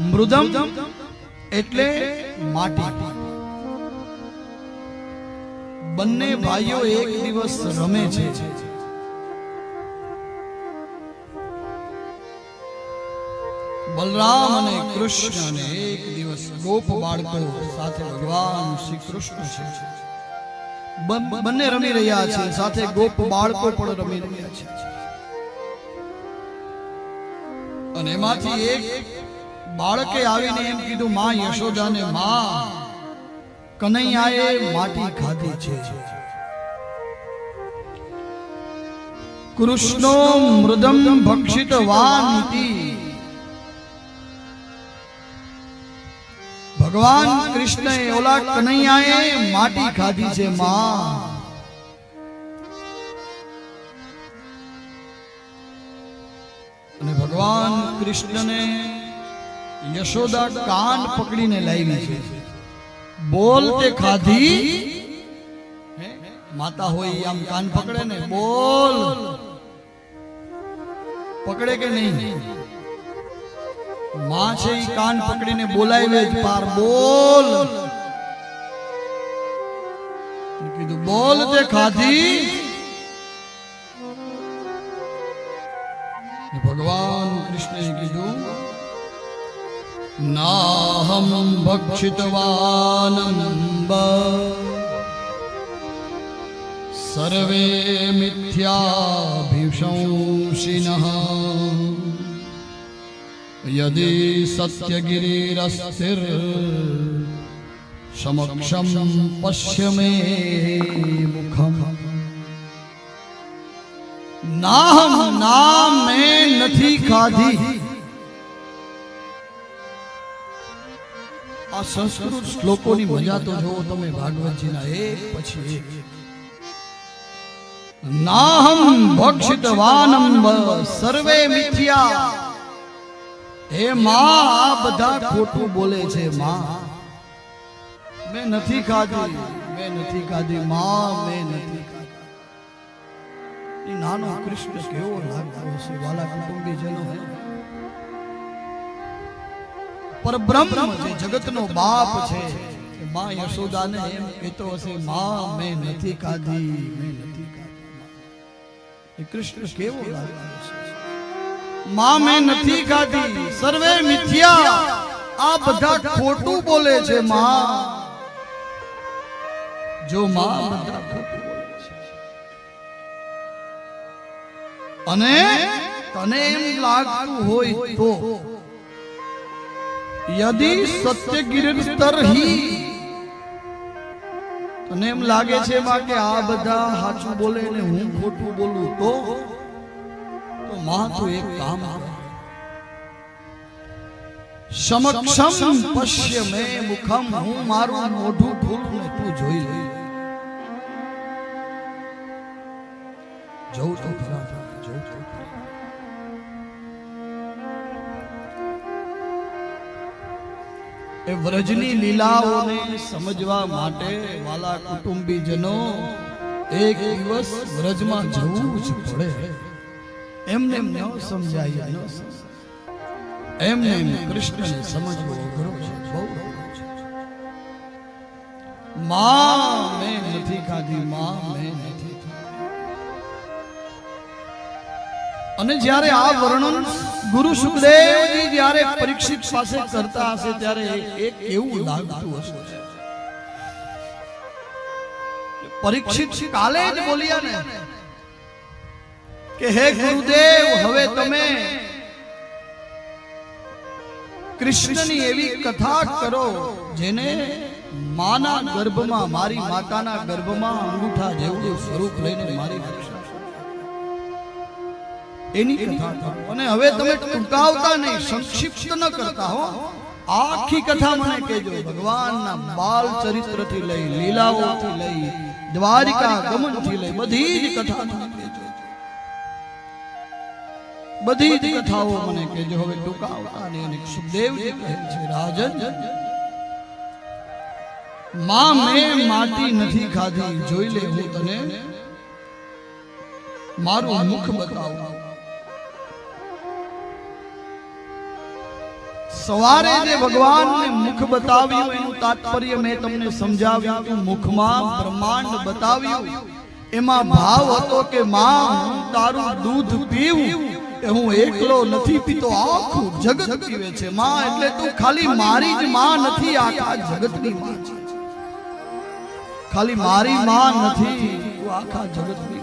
મૃદમ એટલે માટી. બંને ભાઈઓ એક દિવસ રમે છે. બલરામ અને કૃષ્ણ એક દિવસ ગોપ બાળકો સાથે ભગવાન શ્રી કૃષ્ણ છે. બંને રમી રહ્યા છે, સાથે ગોપ બાળકો પણ રમી રહ્યા છે. અને એમાંથી એક બાળકે આવીને એમ કીધું, માં, યશોદાને માં, કનૈયાએ માટી ખાધી છે. કૃષ્ણો મૃદમ ભક્ષિત ભગવાન કૃષ્ણએ ઓલા કનૈયાએ માટી ખાધી છે, માં. અને ભગવાન કૃષ્ણને યશોદા કાન પકડીને લાવી છે. બોલ તે ખાધી? માતા હોય આમ કાન પકડે ને બોલ. પકડે કે નહીં? માં છે એ કાન પકડીને બોલાવે જ પાર બોલ. કીધું બોલ તે ખાધી? ભગવાન કૃષ્ણએ કીધું નાહમ ભક્ષિતવાનંબ સર્વે મિથ્યાભિશંસિનઃ યદિ સત્યગિરિરસ્તિર સમક્ષમ પશ્ય મે મુખમ નાહમ નામ મેં નથી આ સંસ્કૃત શ્લોકોની મજા તો જોવો તમે ભાગવતજીના એક પછી એક. નાહમ ભક્ષિતવાનમ સર્વે મિથ્યા. હે માં, આ બધા ખોટું બોલે છે માં. મેં નથી ખાધી, મેં નથી ખાધી માં, મેં નથી ખાધી. ઈ નાનો કૃષ્ણ કેવો લાગતો હશે? વાલા કુટુંબીજનો હે. પર બ્રહ્મ જે જગતનો બાપ છે માં યશોદાને એમ કહેતો હશે, માં, મેં નથી ખાધી મેં નથી એ કૃષ્ણ કેવો લાગે માં, મેં નથી ખાધી સર્વે મિથ્યા. આ બધા ખોટું બોલે છે, માં. જો માં બધા ખોટું બોલે છે. અને તને એમ લાગતું હોય તો યદિ સત્ય ગિરસ્તર હી તને એમ લાગે છે માં કે આ બધા સાચું બોલે ને હું ખોટું બોલું તો તો માં તો એક કામ. સમક્ષમ પશ્ય મે મુખમ હું મારું મોઢું ખોલું ને તું જોઈ લે જોઉં તો ખરા જોઉં તો ખરા એ વ્રજની લીલાઓને સમજવા માટે વાલા કુટુંબીજનો એક દિવસ વ્રજમાં જવું જ પડે. એમને ન સમજાય. ન એમને કૃષ્ણને સમજવો અઘરો છે. બહુ છે. માં મેં નથી ખાધી માં મેં નથી અને જ્યારે આ વર્ણન ગુરુ સુખદેવજી જ્યારે પરીક્ષિત પાસે કરતા હશે ત્યારે એક એવું લાગતું હશે. પરીક્ષિત કાલે જ બોલ્યા ને. કે હે ગુરુદેવ હવે તમે કૃષ્ણની એવી કથા કરો જેને માના ગર્ભમાં મારી માતાના ગર્ભમાં અંગૂઠા જેવું સ્વરૂપ લઈને મારી. એની કથા કરો. અને હવે તમે ટૂંકાવતા નહીં સંક્ષિપ્ત ન કરતા હો. આખી કથા મને કહેજો ભગવાનના બાલ ચરિત્રથી લઈ લીલાઓથી લઈ દ્વારિકા ગમનથી લઈ બધી જ કથા મને કહેજો. બધી જ કથાઓ મને કહેજો. હવે ટૂંકાવતા નહીં અને સુખદેવજી કહે છે રાજનમાં મેં માટી નથી ખાધી જોઈ લે હું તને. મારું મુખ બતાવું. સવારે જે ભગવાનને મુખ બતાવ્યું એનું તાત્પર્ય મેં તમને સમજાવ્યું હતું મુખમાં બ્રહ્માંડ બતાવ્યું. એમાં ભાવ હતો કે માં હું તારું દૂધ પીવું એ હું એકલો નથી પીતો આખું જગત પીવે છે. માં એટલે તું ખાલી મારી જ માં નથી આખા જગતની માં. છે ખાલી મારી માં નથી તું આખા જગતની